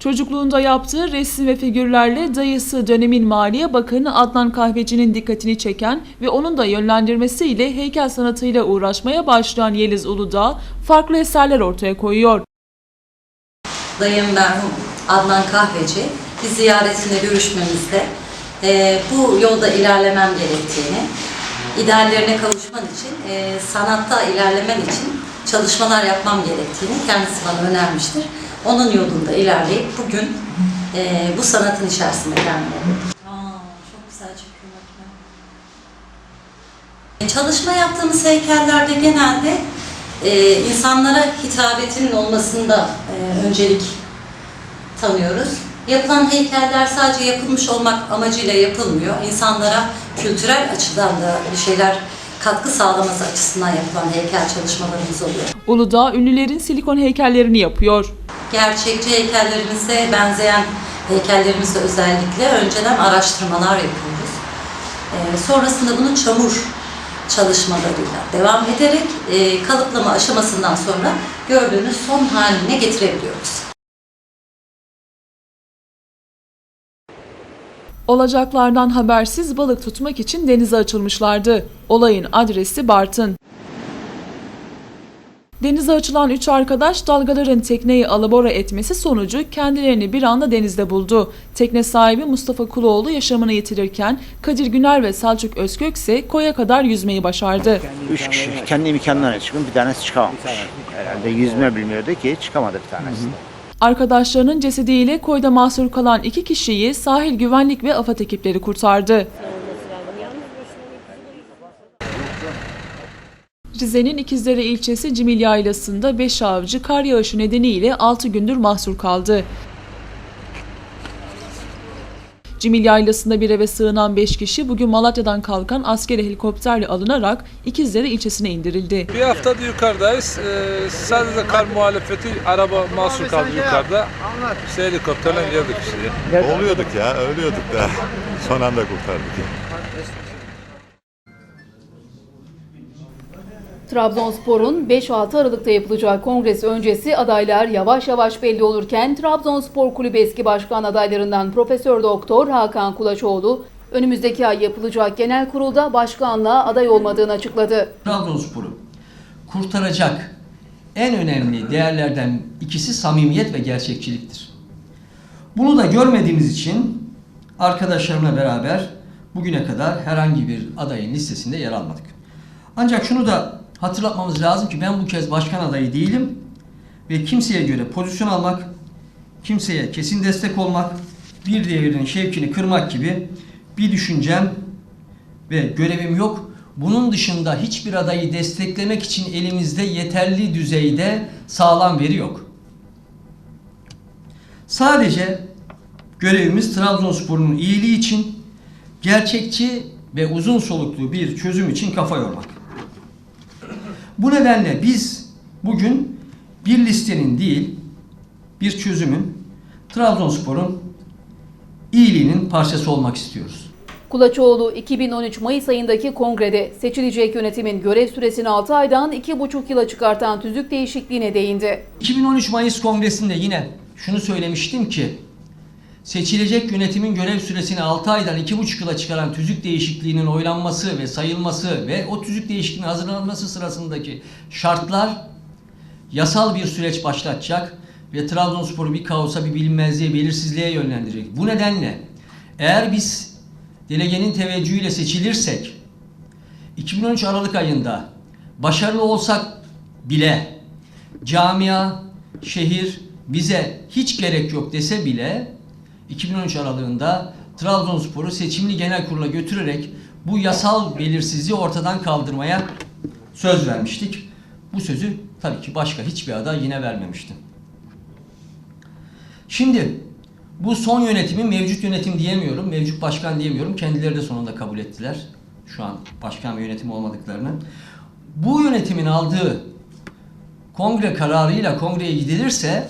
Çocukluğunda yaptığı resim ve figürlerle dayısı dönemin Maliye Bakanı Adnan Kahveci'nin dikkatini çeken ve onun da yönlendirmesiyle heykel sanatıyla uğraşmaya başlayan Yeliz Uludağ farklı eserler ortaya koyuyor. Dayım merhum Adnan Kahveci bir ziyaretinde görüşmemizde e, bu yolda ilerlemem gerektiğini, ideallerine kavuşman için, e, sanatta ilerlemen için çalışmalar yapmam gerektiğini kendisi bana önermiştir. Onun yolunda ilerleyip bugün e, bu sanatın içerisinde. Aa, çok güzel çıkıyor makine. E, Çalışma yaptığımız heykellerde genelde e, insanlara hitabetinin olmasında e, öncelik tanıyoruz. Yapılan heykeller sadece yapılmış olmak amacıyla yapılmıyor. İnsanlara kültürel açıdan da bir şeyler katkı sağlaması açısından yapılan heykel çalışmalarımız oluyor. Uludağ ünlülerin silikon heykellerini yapıyor. Gerçekçi heykellerimize benzeyen heykellerimizde özellikle önceden araştırmalar yapıyoruz. Ee, sonrasında bunu çamur çalışmalarıyla devam ederek e, kalıplama aşamasından sonra gördüğünüz son haline getirebiliyoruz. Olacaklardan habersiz balık tutmak için denize açılmışlardı. Olayın adresi Bartın. Denize açılan üç arkadaş dalgaların tekneyi alabora etmesi sonucu kendilerini bir anda denizde buldu. Tekne sahibi Mustafa Kuloğlu yaşamını yitirirken Kadir Güner ve Selçuk Özkök ise koya kadar yüzmeyi başardı. Üç kişi kendi imkanlarına çıkın bir tanesi çıkamamış. Herhalde yüzme bilmiyordu ki çıkamadı bir tanesi. Arkadaşlarının cesediyle koyda mahsur kalan iki kişiyi sahil güvenlik ve AFAD ekipleri kurtardı. Rize'nin İkizdere ilçesi Cimil Yaylası'nda 5 avcı kar yağışı nedeniyle 6 gündür mahsur kaldı. Cimil Yaylası'nda bir eve sığınan 5 kişi bugün Malatya'dan kalkan askeri helikopterle alınarak İkizdere ilçesine indirildi. Bir haftadır yukarıdayız. Ee, sadece kar muhalefeti araba mahsur kaldı yukarıda. İşte helikopterle geldik işte. Oluyorduk ya, ölüyorduk da. Son anda kurtardık. Trabzonspor'un 5-6 Aralık'ta yapılacağı kongresi öncesi adaylar yavaş yavaş belli olurken Trabzonspor Kulübü eski başkan adaylarından Profesör Doktor Hakan Kulaçoğlu önümüzdeki ay yapılacak genel kurulda başkanlığa aday olmadığını açıkladı. Trabzonspor'u kurtaracak en önemli değerlerden ikisi samimiyet ve gerçekçiliktir. Bunu da görmediğimiz için arkadaşlarımla beraber bugüne kadar herhangi bir adayın listesinde yer almadık. Ancak şunu da hatırlatmamız lazım ki ben bu kez başkan adayı değilim ve kimseye göre pozisyon almak, kimseye kesin destek olmak, bir diğerinin şevkini kırmak gibi bir düşüncem ve görevim yok. Bunun dışında hiçbir adayı desteklemek için elimizde yeterli düzeyde sağlam veri yok. Sadece görevimiz Trabzonspor'un iyiliği için gerçekçi ve uzun soluklu bir çözüm için kafa yormak. Bu nedenle biz bugün bir listenin değil, bir çözümün Trabzonspor'un iyiliğinin parçası olmak istiyoruz. Kulaçoğlu 2013 Mayıs ayındaki kongrede seçilecek yönetimin görev süresini 6 aydan 2,5 yıla çıkartan tüzük değişikliğine değindi. 2013 Mayıs Kongresi'nde yine şunu söylemiştim ki seçilecek yönetimin görev süresini 6 aydan 2,5 yıla çıkaran tüzük değişikliğinin oylanması ve sayılması ve o tüzük değişikliğinin hazırlanması sırasındaki şartlar yasal bir süreç başlatacak ve Trabzonspor'u bir kaosa, bir bilinmezliğe, belirsizliğe yönlendirecek. Bu nedenle eğer biz delegenin teveccühüyle seçilirsek 2013 Aralık ayında başarılı olsak bile camia, şehir bize hiç gerek yok dese bile 2013 aralığında Trabzonspor'u seçimli genel kurula götürerek bu yasal belirsizliği ortadan kaldırmaya söz vermiştik. Bu sözü tabii ki başka hiçbir aday yine vermemişti. Şimdi bu son yönetimi mevcut yönetim diyemiyorum, mevcut başkan diyemiyorum. Kendileri de sonunda kabul ettiler. Şu an başkan ve yönetim olmadıklarını. Bu yönetimin aldığı kongre kararıyla kongreye gidilirse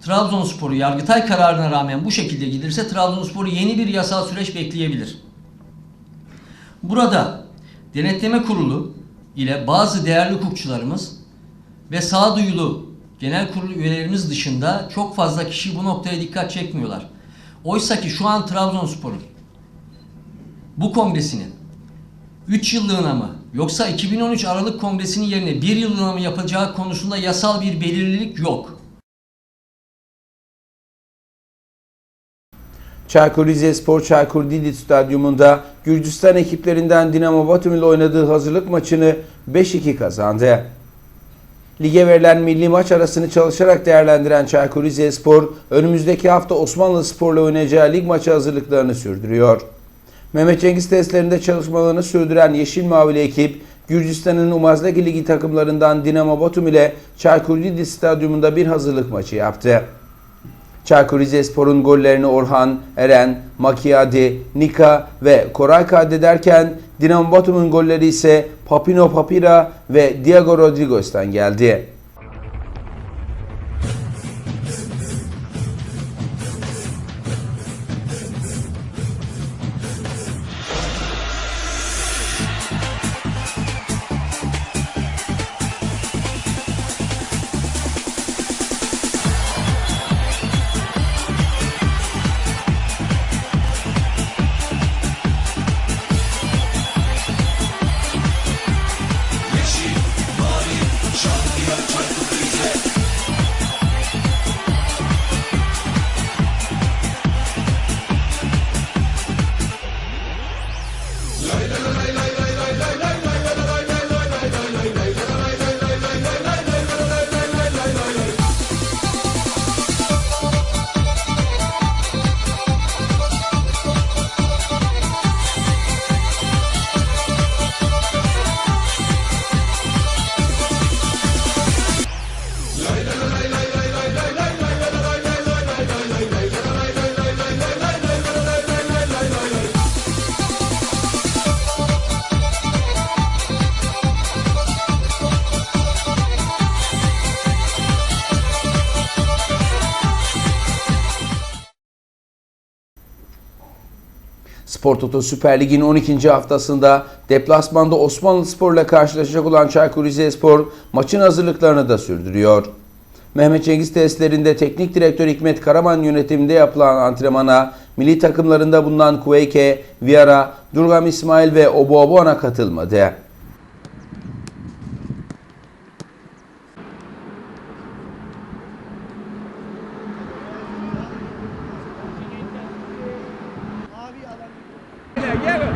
Trabzonspor'u Yargıtay kararına rağmen bu şekilde gidilirse Trabzonspor'u yeni bir yasal süreç bekleyebilir. Burada denetleme kurulu ile bazı değerli hukukçularımız ve sağduyulu genel kurulu üyelerimiz dışında çok fazla kişi bu noktaya dikkat çekmiyorlar. Oysa ki şu an Trabzonspor'un bu kongresinin 3 yıllığına mı yoksa 2013 Aralık Kongresi'nin yerine 1 yıllığına mı yapılacağı konusunda yasal bir belirlilik yok. Çaykur Rizespor Çaykur Didi Stadyumunda Gürcistan ekiplerinden Dinamo Batum ile oynadığı hazırlık maçını 5-2 kazandı. Lige verilen milli maç arasını çalışarak değerlendiren Çaykur Rizespor önümüzdeki hafta Osmanlı Spor'la oynayacağı lig maçı hazırlıklarını sürdürüyor. Mehmet Cengiz testlerinde çalışmalarını sürdüren Yeşil Mavili ekip Gürcistan'ın Umazdaki Ligi takımlarından Dinamo Batum ile Çaykur Didi Stadyumunda bir hazırlık maçı yaptı. Çaykur Rizespor'un gollerini Orhan, Eren, Makiadi, Nika ve Koray kaydederken Dinamo Batum'un golleri ise Papino Papira ve Diego Rodriguez'ten geldi. Spor Toto Süper Lig'in 12. haftasında deplasmanda Osmanlı Spor ile karşılaşacak olan Çaykur Rizespor maçın hazırlıklarını da sürdürüyor. Mehmet Cengiz testlerinde teknik direktör Hikmet Karaman yönetiminde yapılan antrenmana milli takımlarında bulunan Kueyke, Viara, Durgam İsmail ve Obo Oboana katılmadı.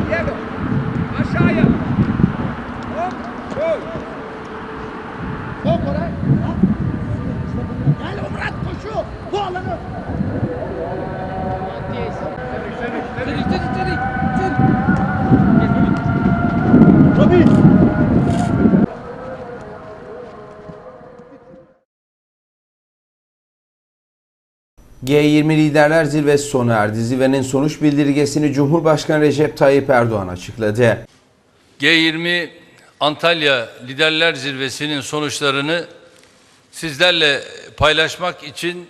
G20 Liderler Zirvesi sona erdi. Zirvenin sonuç bildirgesini Cumhurbaşkanı Recep Tayyip Erdoğan açıkladı. G20 Antalya Liderler Zirvesi'nin sonuçlarını sizlerle paylaşmak için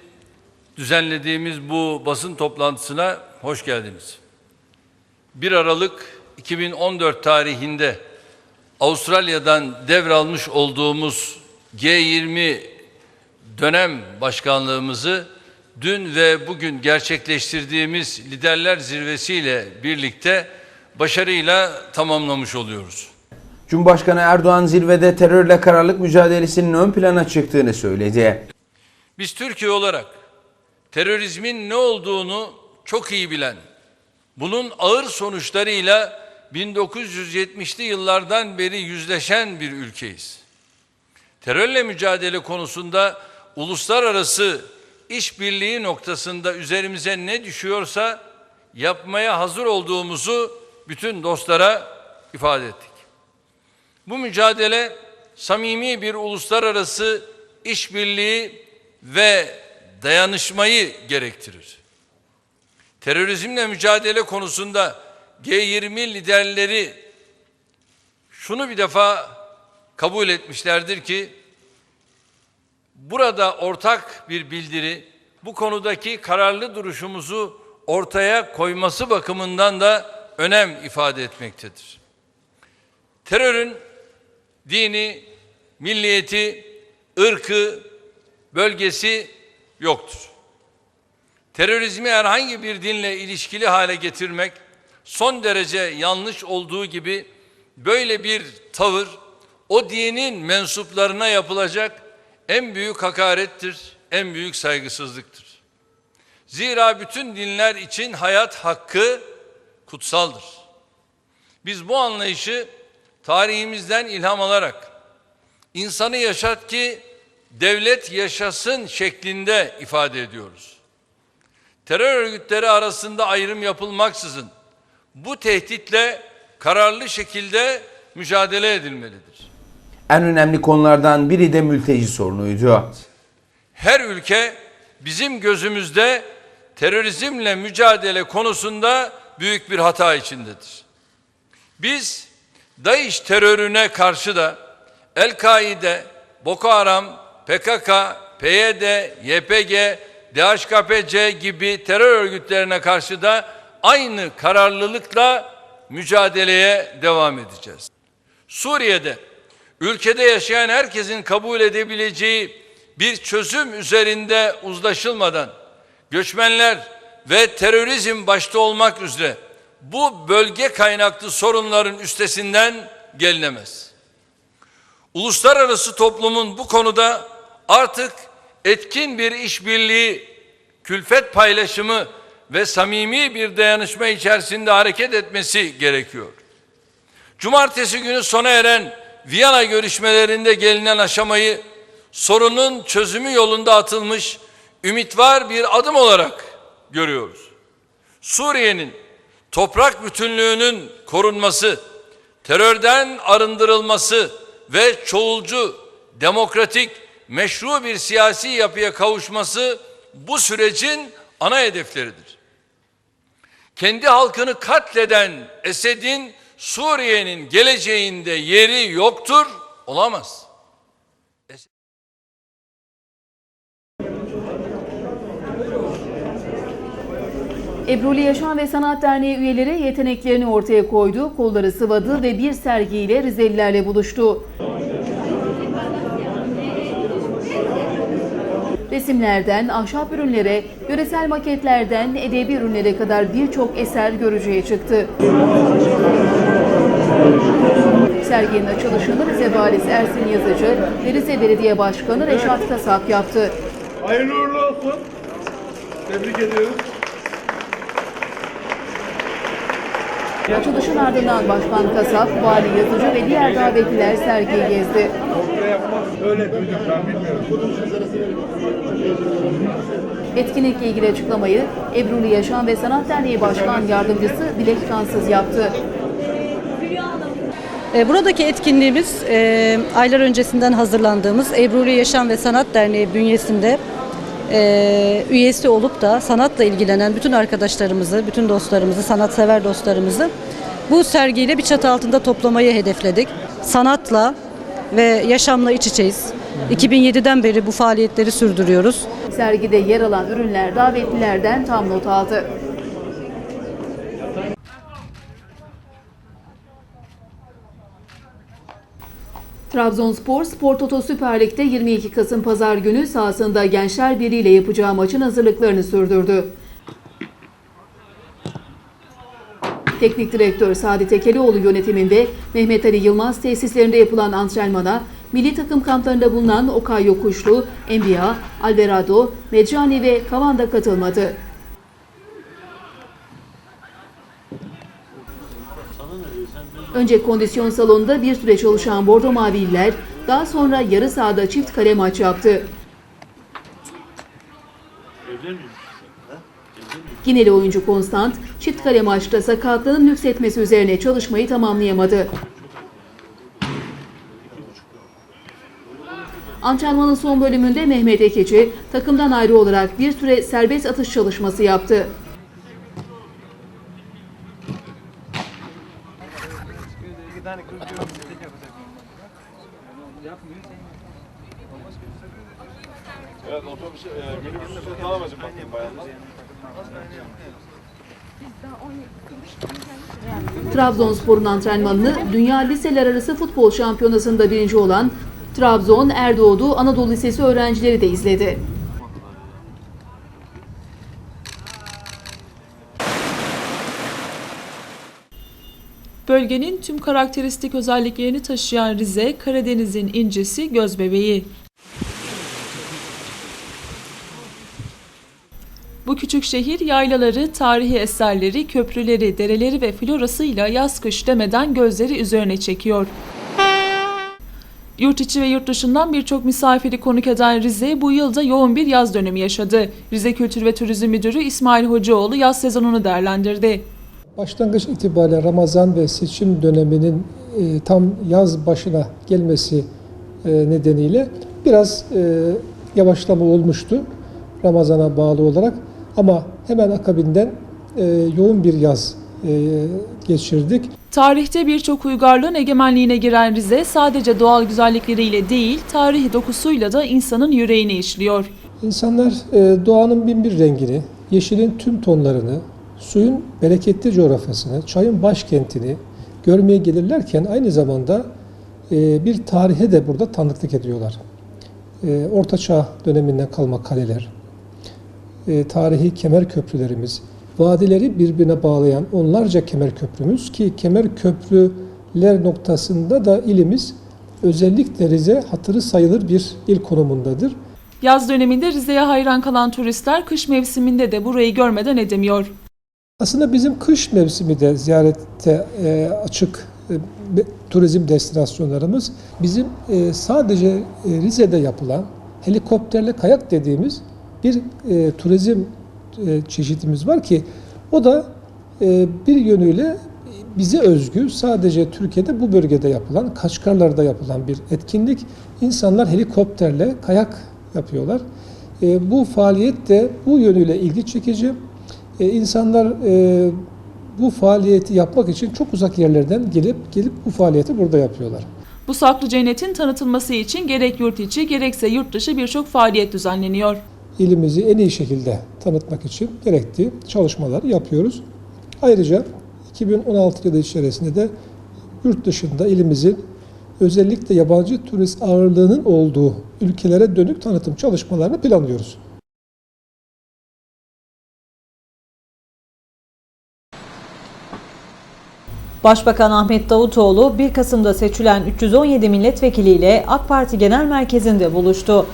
düzenlediğimiz bu basın toplantısına hoş geldiniz. 1 Aralık 2014 tarihinde Avustralya'dan devralmış olduğumuz G20 dönem başkanlığımızı dün ve bugün gerçekleştirdiğimiz liderler zirvesiyle birlikte başarıyla tamamlamış oluyoruz. Cumhurbaşkanı Erdoğan zirvede terörle kararlılık mücadelesinin ön plana çıktığını söyledi. Biz Türkiye olarak terörizmin ne olduğunu çok iyi bilen, bunun ağır sonuçlarıyla 1970'li yıllardan beri yüzleşen bir ülkeyiz. Terörle mücadele konusunda uluslararası işbirliği noktasında üzerimize ne düşüyorsa yapmaya hazır olduğumuzu bütün dostlara ifade ettik. Bu mücadele samimi bir uluslararası işbirliği ve dayanışmayı gerektirir. Terörizmle mücadele konusunda G20 liderleri şunu bir defa kabul etmişlerdir ki burada ortak bir bildiri bu konudaki kararlı duruşumuzu ortaya koyması bakımından da önem ifade etmektedir. Terörün dini, milliyeti, ırkı, bölgesi yoktur. Terörizmi herhangi bir dinle ilişkili hale getirmek son derece yanlış olduğu gibi böyle bir tavır o dinin mensuplarına yapılacak en büyük hakarettir, en büyük saygısızlıktır. Zira bütün dinler için hayat hakkı kutsaldır. Biz bu anlayışı tarihimizden ilham alarak insanı yaşat ki devlet yaşasın şeklinde ifade ediyoruz. Terör örgütleri arasında ayrım yapılmaksızın bu tehditle kararlı şekilde mücadele edilmelidir. En önemli konulardan biri de mülteci sorunuydu. Her ülke bizim gözümüzde terörizmle mücadele konusunda büyük bir hata içindedir. Biz DAEŞ terörüne karşı da El-Kaide, Boko Haram, PKK, PYD, YPG, DHKPC gibi terör örgütlerine karşı da aynı kararlılıkla mücadeleye devam edeceğiz. Suriye'de ülkede yaşayan herkesin kabul edebileceği bir çözüm üzerinde uzlaşılmadan göçmenler ve terörizm başta olmak üzere bu bölge kaynaklı sorunların üstesinden gelinemez. Uluslararası toplumun bu konuda artık etkin bir işbirliği, külfet paylaşımı ve samimi bir dayanışma içerisinde hareket etmesi gerekiyor. Cumartesi günü sona eren Viyana görüşmelerinde gelinen aşamayı sorunun çözümü yolunda atılmış ümit var bir adım olarak görüyoruz. Suriye'nin toprak bütünlüğünün korunması, terörden arındırılması ve çoğulcu, demokratik, meşru bir siyasi yapıya kavuşması bu sürecin ana hedefleridir. Kendi halkını katleden Esed'in Suriye'nin geleceğinde yeri yoktur, olamaz. Ebruli Yaşam ve Sanat Derneği üyeleri yeteneklerini ortaya koydu, kolları sıvadı ve bir sergiyle Rizelilerle buluştu. Resimlerden ahşap ürünlere, yöresel maketlerden edebi ürünlere kadar birçok eser görücüye çıktı. Serginin açılışını Rize Valisi Ersin Yazıcı ve Rize Belediye Başkanı Reşat Kasak yaptı. Hayırlı uğurlu olsun. Tebrik ediyoruz. Açılışın ardından Başkan Kasap, Vali Yazıcı ve diğer davetliler sergiyi gezdi. Etkinlikle ilgili açıklamayı Ebruli Yaşam ve Sanat Derneği Başkan Yardımcısı Dilek Kansız yaptı. E, Buradaki etkinliğimiz e, aylar öncesinden hazırlandığımız Ebruli Yaşam ve Sanat Derneği bünyesinde e, üyesi olup da sanatla ilgilenen bütün arkadaşlarımızı, bütün dostlarımızı, sanatsever dostlarımızı bu sergiyle bir çatı altında toplamayı hedefledik. Sanatla ve yaşamla iç içeyiz. 2007'den beri bu faaliyetleri sürdürüyoruz. Sergide yer alan ürünler davetlilerden tam not aldı. Trabzonspor Spor Toto Süper Lig'de 22 Kasım Pazar günü sahasında Gençler Birliği ile yapacağı maçın hazırlıklarını sürdürdü. Teknik direktör Sadi Tekelioğlu yönetiminde Mehmet Ali Yılmaz tesislerinde yapılan antrenmana milli takım kamplarında bulunan Okay Yokuşlu, Enbiya, Alvarado, Medjani ve Kavanda katılmadı. Önce kondisyon salonunda bir süre çalışan Bordo Mavililer daha sonra yarı sahada çift kale maç yaptı. Gineli oyuncu Konstant, çift kale maçta sakatlığın nüksetmesi üzerine çalışmayı tamamlayamadı. Antrenmanın son bölümünde Mehmet Ekeci takımdan ayrı olarak bir süre serbest atış çalışması yaptı. Evet otobüs, e, minibüsü alamazsın bakayım bayanlar. Trabzonspor'un antrenmanını Dünya Liseler Arası Futbol Şampiyonası'nda birinci olan Trabzon Erdoğdu Anadolu Lisesi öğrencileri de izledi. Bölgenin tüm karakteristik özelliklerini taşıyan Rize, Karadeniz'in incisi, gözbebeği. Bu küçük şehir yaylaları, tarihi eserleri, köprüleri, dereleri ve florasıyla yaz kış demeden gözleri üzerine çekiyor. Yurt içi ve yurt dışından birçok misafiri konuk eden Rize bu yılda yoğun bir yaz dönemi yaşadı. Rize Kültür ve Turizm Müdürü İsmail Hocaoğlu yaz sezonunu değerlendirdi. Başlangıç itibariyle Ramazan ve seçim döneminin e, tam yaz başına gelmesi e, nedeniyle biraz e, yavaşlama olmuştu Ramazan'a bağlı olarak. Ama hemen akabinden e, yoğun bir yaz e, geçirdik. Tarihte birçok uygarlığın egemenliğine giren Rize sadece doğal güzellikleriyle değil, tarihi dokusuyla da insanın yüreğine işliyor. İnsanlar e, doğanın bin bir rengini, yeşilin tüm tonlarını, suyun bereketli coğrafyasını, çayın başkentini görmeye gelirlerken aynı zamanda e, bir tarihe de burada tanıklık ediyorlar. E, Orta Çağ döneminden kalma kaleler, e, tarihi kemer köprülerimiz, vadileri birbirine bağlayan onlarca kemer köprümüz ki kemer köprüler noktasında da ilimiz özellikle Rize hatırı sayılır bir il konumundadır. Yaz döneminde Rize'ye hayran kalan turistler kış mevsiminde de burayı görmeden edemiyor. Aslında bizim kış mevsimi de ziyarete e, açık e, turizm destinasyonlarımız bizim e, sadece e, Rize'de yapılan helikopterle kayak dediğimiz bir e, turizm e, çeşitimiz var ki o da e, bir yönüyle bize özgü sadece Türkiye'de bu bölgede yapılan, Kaçkarlar'da yapılan bir etkinlik. İnsanlar helikopterle kayak yapıyorlar. E, bu faaliyet de bu yönüyle ilgi çekici. E, insanlar e, bu faaliyeti yapmak için çok uzak yerlerden gelip gelip bu faaliyeti burada yapıyorlar. Bu saklı cennetin tanıtılması için gerek yurt içi gerekse yurt dışı birçok faaliyet düzenleniyor. İlimizi en iyi şekilde tanıtmak için gerektiği çalışmaları yapıyoruz. Ayrıca 2016 yılı içerisinde de yurt dışında ilimizin özellikle yabancı turist ağırlığının olduğu ülkelere dönük tanıtım çalışmalarını planlıyoruz. Başbakan Ahmet Davutoğlu 1 Kasım'da seçilen 317 milletvekiliyle AK Parti Genel Merkezi'nde buluştu.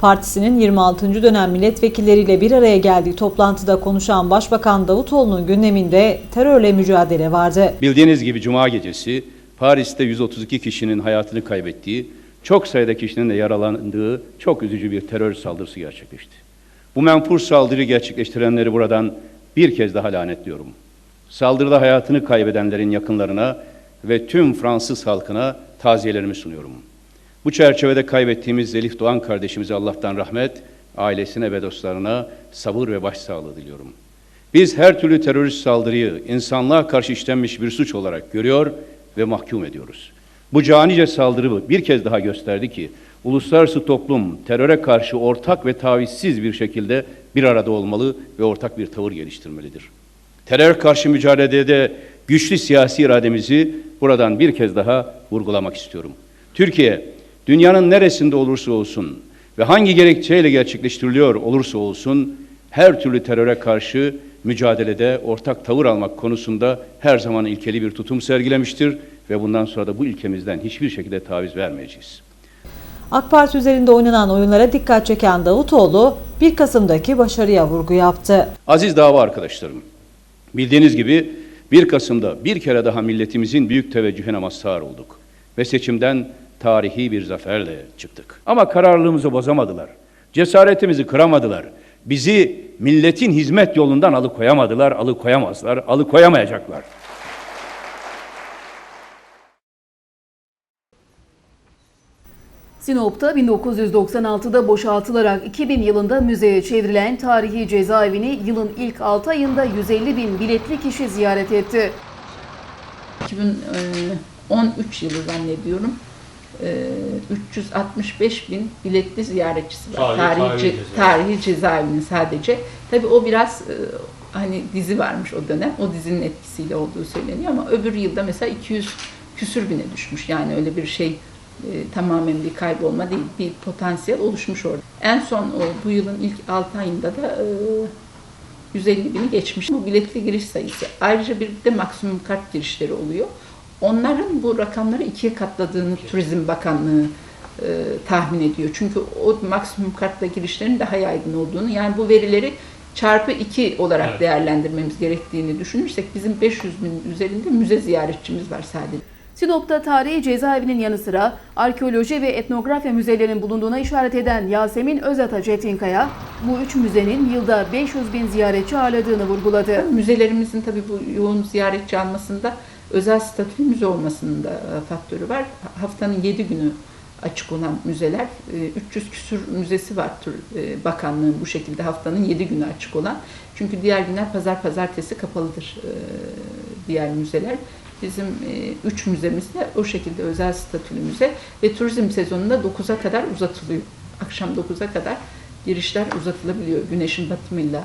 Partisinin 26. dönem milletvekilleriyle bir araya geldiği toplantıda konuşan Başbakan Davutoğlu'nun gündeminde terörle mücadele vardı. Bildiğiniz gibi Cuma gecesi Paris'te 132 kişinin hayatını kaybettiği, çok sayıda kişinin de yaralandığı çok üzücü bir terör saldırısı gerçekleşti. Bu menfur saldırıyı gerçekleştirenleri buradan bir kez daha lanetliyorum. Saldırıda hayatını kaybedenlerin yakınlarına ve tüm Fransız halkına taziyelerimi sunuyorum. Bu çerçevede kaybettiğimiz Zelif Doğan kardeşimize Allah'tan rahmet, ailesine ve dostlarına sabır ve başsağlığı diliyorum. Biz her türlü terörist saldırıyı insanlığa karşı işlenmiş bir suç olarak görüyor ve mahkum ediyoruz. Bu canice saldırı bir kez daha gösterdi ki uluslararası toplum teröre karşı ortak ve tavizsiz bir şekilde bir arada olmalı ve ortak bir tavır geliştirmelidir. Terör karşı mücadelede güçlü siyasi irademizi buradan bir kez daha vurgulamak istiyorum. Türkiye dünyanın neresinde olursa olsun ve hangi gerekçeyle gerçekleştiriliyor olursa olsun her türlü teröre karşı mücadelede ortak tavır almak konusunda her zaman ilkeli bir tutum sergilemiştir ve bundan sonra da bu ilkemizden hiçbir şekilde taviz vermeyeceğiz. AK Parti üzerinde oynanan oyunlara dikkat çeken Davutoğlu 1 Kasım'daki başarıya vurgu yaptı. Aziz dava arkadaşlarım, bildiğiniz gibi 1 Kasım'da bir kere daha milletimizin büyük teveccühüne mazhar olduk ve seçimden tarihi bir zaferle çıktık. Ama kararlılığımızı bozamadılar, cesaretimizi kıramadılar, bizi milletin hizmet yolundan alıkoyamadılar, alıkoyamazlar, alıkoyamayacaklar. Sinop'ta 1996'da boşaltılarak 2000 yılında müzeye çevrilen tarihi cezaevini yılın ilk 6 ayında 150 bin biletli kişi ziyaret etti. 2013 yılı zannediyorum. Ee, 365 bin biletli ziyaretçisi var. Tarihi- Tarihi, tarihi ce- cezaevi. tarihi cezaevinin sadece. Tabii o biraz e, hani dizi varmış o dönem. O dizinin etkisiyle olduğu söyleniyor ama öbür yılda mesela 200 küsür bine düşmüş. Yani öyle bir şey e, tamamen bir kaybolma değil, bir potansiyel oluşmuş orada. En son o, bu yılın ilk 6 ayında da e, 150 bini geçmiş. Bu biletli giriş sayısı. Ayrıca bir de maksimum kart girişleri oluyor. Onların bu rakamları ikiye katladığını Turizm Bakanlığı e, tahmin ediyor. Çünkü o maksimum kartla girişlerin daha yaygın olduğunu, yani bu verileri çarpı 2 olarak değerlendirmemiz gerektiğini düşünürsek bizim 500 bin üzerinde müze ziyaretçimiz var sadece. Sinop'ta tarihi cezaevinin yanı sıra arkeoloji ve etnografya müzelerinin bulunduğuna işaret eden Yasemin Özata Çetinkaya, bu üç müzenin yılda 500 bin ziyaretçi ağırladığını vurguladı. Müzelerimizin tabii bu yoğun ziyaretçi almasında özel statülü müze olmasının da e, faktörü var. Haftanın 7 günü açık olan müzeler, e, 300 küsür müzesi var e, bakanlığın bu şekilde haftanın 7 günü açık olan. Çünkü diğer günler pazar pazartesi kapalıdır e, diğer müzeler. Bizim 3 müzemiz de o şekilde özel statülü müze ve turizm sezonunda 9'a kadar uzatılıyor. Akşam 9'a kadar girişler uzatılabiliyor. Güneşin batımıyla e,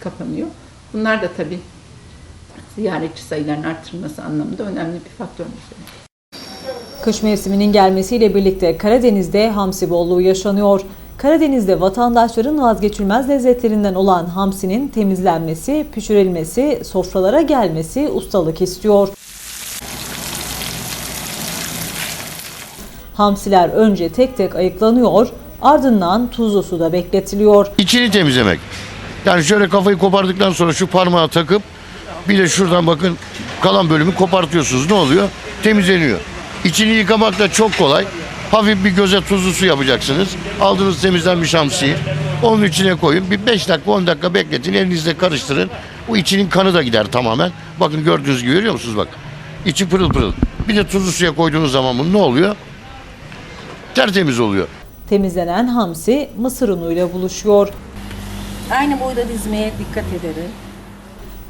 kapanıyor. Bunlar da tabii ziyaretçi sayılarının artırılması anlamında önemli bir faktör. Kış mevsiminin gelmesiyle birlikte Karadeniz'de hamsi bolluğu yaşanıyor. Karadeniz'de vatandaşların vazgeçilmez lezzetlerinden olan hamsinin temizlenmesi, pişirilmesi, sofralara gelmesi ustalık istiyor. Hamsiler önce tek tek ayıklanıyor, ardından tuzlu suda bekletiliyor. İçini temizlemek. Yani şöyle kafayı kopardıktan sonra şu parmağı takıp bir de şuradan bakın kalan bölümü kopartıyorsunuz. Ne oluyor? Temizleniyor. İçini yıkamak da çok kolay. Hafif bir göze tuzlu su yapacaksınız. Aldığınız temizlenmiş hamsiyi onun içine koyun. Bir 5 dakika 10 dakika bekletin. Elinizle karıştırın. Bu içinin kanı da gider tamamen. Bakın gördüğünüz gibi görüyor musunuz bak. İçi pırıl pırıl. Bir de tuzlu suya koyduğunuz zaman bu ne oluyor? Tertemiz oluyor. Temizlenen hamsi mısır unuyla buluşuyor. Aynı boyda dizmeye dikkat ederim.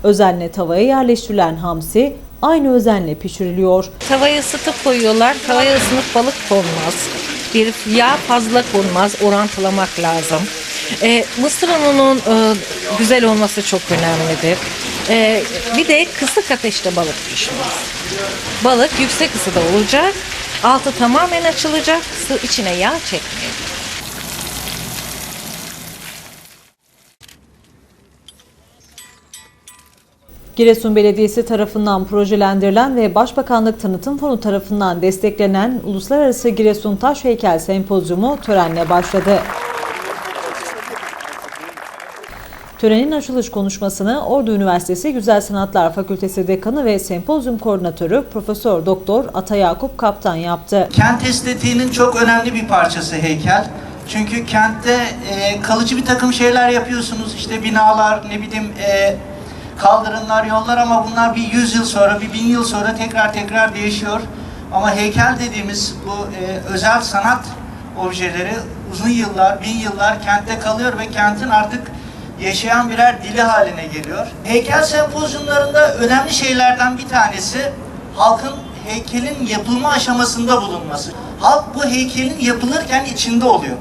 Özenle tavaya yerleştirilen hamsi aynı özenle pişiriliyor. Tavayı ısıtıp koyuyorlar. Tavaya ısınıp balık konmaz. Bir yağ fazla konmaz. Orantılamak lazım. Ee, mısır ununun e, güzel olması çok önemlidir. Ee, bir de kısık ateşte balık pişmez. Balık yüksek ısıda olacak. Altı tamamen açılacak. Sı içine yağ çekmeyecek. Giresun Belediyesi tarafından projelendirilen ve Başbakanlık Tanıtım Fonu tarafından desteklenen Uluslararası Giresun Taş Heykel Sempozyumu törenle başladı. Törenin açılış konuşmasını Ordu Üniversitesi Güzel Sanatlar Fakültesi Dekanı ve Sempozyum Koordinatörü Profesör Doktor Ata Yakup Kaptan yaptı. Kent estetiğinin çok önemli bir parçası heykel. Çünkü kentte e, kalıcı bir takım şeyler yapıyorsunuz. İşte binalar, ne bileyim e, kaldırımlar, yollar ama bunlar bir yüz yıl sonra, bir bin yıl sonra tekrar tekrar değişiyor. Ama heykel dediğimiz bu e, özel sanat objeleri uzun yıllar, bin yıllar kentte kalıyor ve kentin artık yaşayan birer dili haline geliyor. Heykel sempozyumlarında önemli şeylerden bir tanesi halkın heykelin yapılma aşamasında bulunması. Halk bu heykelin yapılırken içinde oluyor.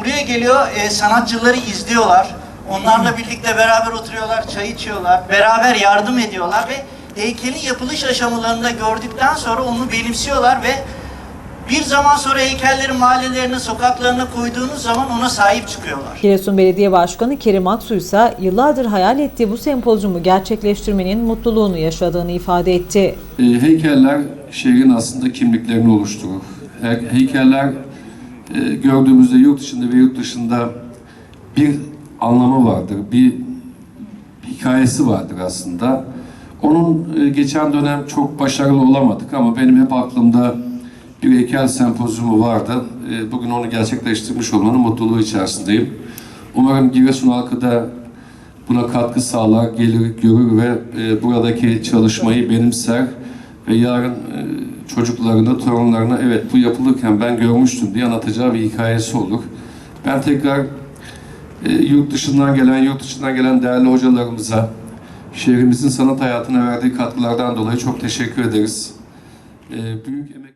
Buraya geliyor, e, sanatçıları izliyorlar. Onlarla birlikte beraber oturuyorlar, çay içiyorlar, beraber yardım ediyorlar ve heykelin yapılış aşamalarında gördükten sonra onu benimsiyorlar ve bir zaman sonra heykelleri mahallelerine, sokaklarına koyduğunuz zaman ona sahip çıkıyorlar. Giresun Belediye Başkanı Kerim Aksu ise yıllardır hayal ettiği bu sempozyumu gerçekleştirmenin mutluluğunu yaşadığını ifade etti. E, heykeller şehrin aslında kimliklerini oluşturur. He- Heykeller e, gördüğümüzde yurt içinde ve yurt dışında bir anlamı vardır, bir hikayesi vardır aslında. Onun e, geçen dönem çok başarılı olamadık ama benim hep aklımda bir heykel sempozyumu vardı. E, bugün onu gerçekleştirmiş olmanın mutluluğu içerisindeyim. Umarım Giresun halkı da buna katkı sağlar, gelir, görür ve e, buradaki çalışmayı benimser ve yarın çocuklarına, torunlarına evet bu yapılırken ben görmüştüm diye anlatacağı bir hikayesi olur. Ben tekrar e, yurt dışından gelen, yurt dışından gelen değerli hocalarımıza, şehrimizin sanat hayatına verdiği katkılardan dolayı çok teşekkür ederiz. E, büyük emek